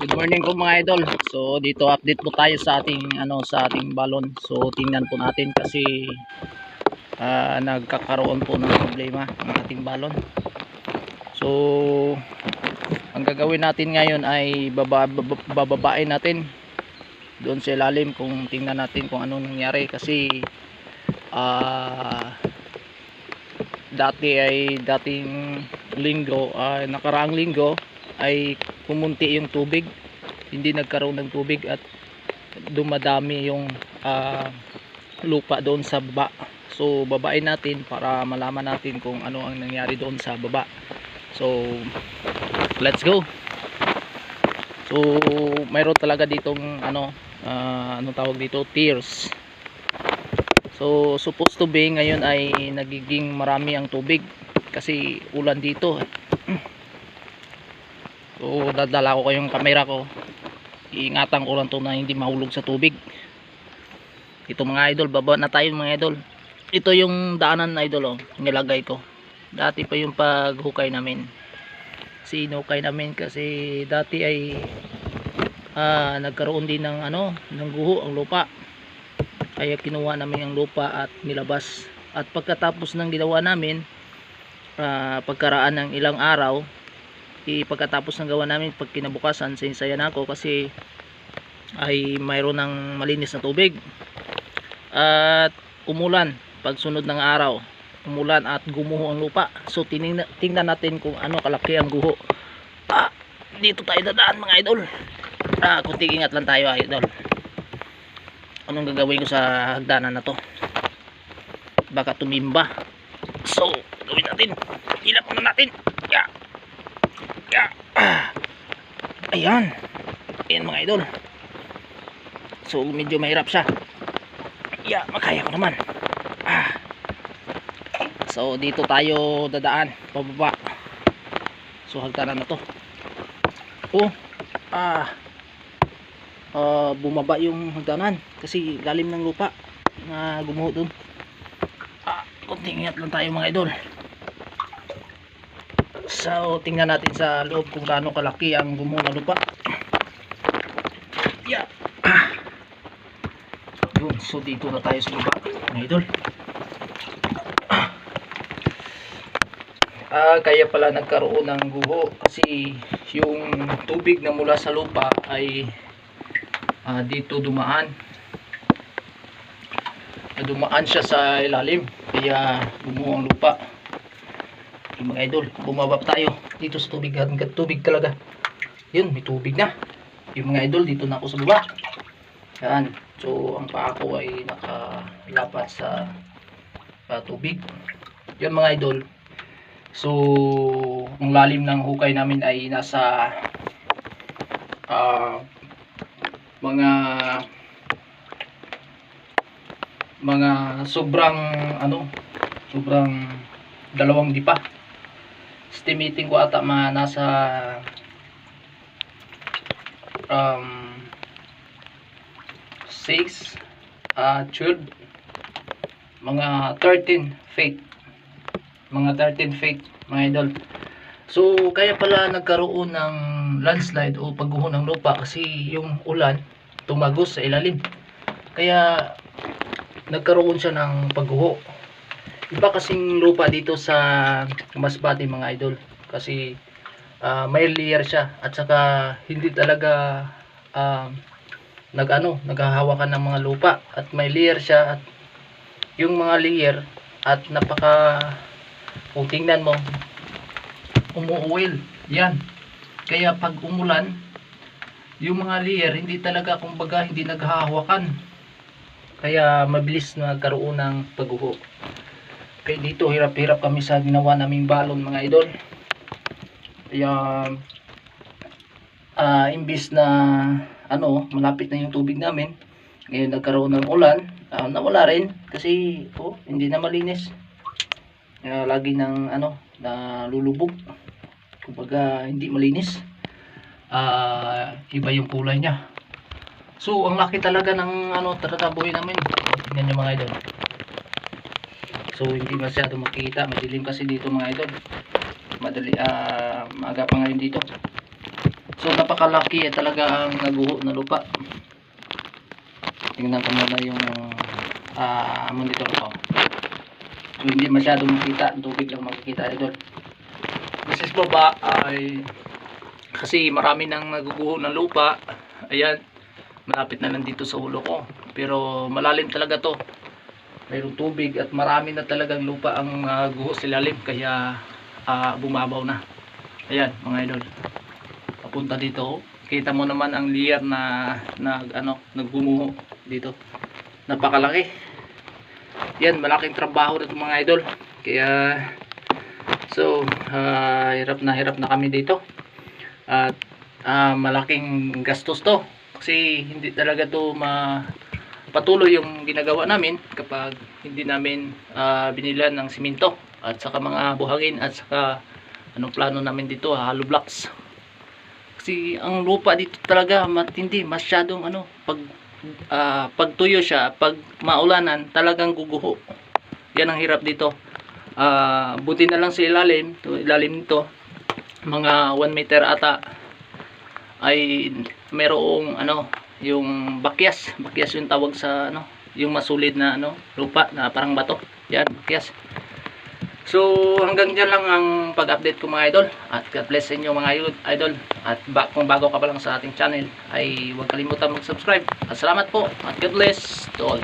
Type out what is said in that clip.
Good morning po mga idol. So dito update po tayo sa ating ano sa ating balon. So tingnan po natin kasi ah, nagkakaroon po ng problema ang ating balon. So ang gagawin natin ngayon ay baba, baba- bababain natin doon sa ilalim kung tingnan natin kung ano nangyari kasi ah dati ay dating linggo ay nakaraang linggo ay pumunti yung tubig. Hindi nagkaroon ng tubig at dumadami yung ah, lupa doon sa baba. So babain natin para malaman natin kung ano ang nangyari doon sa baba. So let's go. So mayroon talaga ditong ano ah, anong tawag dito? Tears. So supposed to be ngayon ay nagiging marami ang tubig kasi ulan dito So dadala ko kayong camera ko. Iingatan ko lang to na hindi mahulog sa tubig. Ito mga idol, baba na tayo mga idol. Ito yung daanan na idol oh, nilagay ko. Dati pa yung paghukay namin. Sinukay namin kasi dati ay ah, nagkaroon din ng ano, ng guho ang lupa. Kaya kinuha namin ang lupa at nilabas. At pagkatapos ng ginawa namin, ah, pagkaraan ng ilang araw, i pagkatapos ng gawa namin pag kinabukasan sinsaya na ako kasi ay mayroon ng malinis na tubig at umulan pagsunod ng araw. Umulan at gumuho ang lupa. So tingnan, natin kung ano kalaki ang guho. Ah, dito tayo dadaan mga idol. Ah, kunting ingat lang tayo idol. Anong gagawin ko sa hagdanan na to? Baka tumimba. So gawin natin. Hilap muna natin yeah. Ah. Ayan. Ayan mga idol. So medyo mahirap siya. Yeah, makaya ko naman. Ah. So dito tayo dadaan pababa. So hagdanan na to. Oh. Ah. Ah, bumaba yung hagdanan kasi lalim ng lupa na gumuho doon. Ah, konting ingat lang tayo mga idol. So, tingnan natin sa loob kung gaano kalaki ang gumawa na lupa. Yeah. Yun, so dito na tayo sa baba, mga idol. Ah, kaya pala nagkaroon ng guho kasi yung tubig na mula sa lupa ay ah, dito dumaan. Dumaan siya sa ilalim kaya gumuho ang lupa yung mga idol bumaba pa tayo dito sa tubig hanggang tubig talaga. Yun may tubig na. Yung mga idol dito na ako sa baba. Yan. So ang paa ko ay nakalapat sa sa tubig. Yun mga idol. So ang lalim ng hukay namin ay nasa ah, mga mga sobrang ano sobrang dalawang dipa estimating ko ata mga nasa um 6 uh, 12 mga 13 feet. Mga 13 feet mga idol. So kaya pala nagkaroon ng landslide o pagguho ng lupa kasi yung ulan tumagos sa ilalim. Kaya nagkaroon siya ng pagguho iba kasing lupa dito sa Masbate mga idol. Kasi ah, may layer siya. At saka hindi talaga um, nagano naghahawakan ng mga lupa. At may layer siya. At yung mga layer at napaka kung tingnan mo umuuwil. Yan. Kaya pag umulan yung mga layer hindi talaga kumbaga hindi naghahawakan. Kaya mabilis na nagkaroon ng pagguho kaya dito hirap-hirap kami sa ginawa naming balon mga idol. Kaya ah imbis na ano, malapit na yung tubig namin, ngayon nagkaroon ng ulan, ah, nawala rin kasi oh, hindi na malinis. Kaya lagi ng ano, na lulubog. Kumbaga hindi malinis. Ah, iba yung kulay niya. So, ang laki talaga ng ano, tatatabuhin namin. Tingnan niyo mga idol. So hindi masyado makita, madilim kasi dito mga idol. Madali ah maaga pa ngayon dito. So napakalaki eh, talaga ang naguho na lupa. Tingnan ko muna yung ah monitor ko. So, hindi masyadong makita, ang tubig lang makikita idol. Sa baba ay kasi marami nang naguguho ng lupa. Ayan, malapit na lang dito sa ulo ko. Pero malalim talaga to. Mayroong tubig at marami na talagang lupa ang uh, guho sa kaya ah, bumabaw na. Ayan, mga idol. Papunta dito. oh. Kita mo naman ang layer na nag ano, naggumuho dito. Napakalaki. Yan, malaking trabaho nito mga idol. Kaya so, ah, hirap na hirap na kami dito. At ah, malaking gastos to. Kasi hindi talaga to ma patuloy yung ginagawa namin kapag hindi namin ah, binilan ng simento at saka mga buhangin at saka anong plano namin dito hollow blocks. Kasi ang lupa dito talaga matindi masyadong ano pag ah, pag tuyo siya pag maulanan talagang guguho. Yan ang hirap dito. Ah, buti na lang sa ilalim to ilalim nito mga 1 meter ata ay merong ano yung bakyas. Bakyas yung tawag sa ano yung masulid na ano lupa na parang bato. Yan bakyas. So hanggang dyan lang ang pag-update ko mga idol. At God bless inyo mga idol. At ba kung bago ka pa lang sa ating channel ay huwag kalimutan mag-subscribe. At salamat po. At God bless to all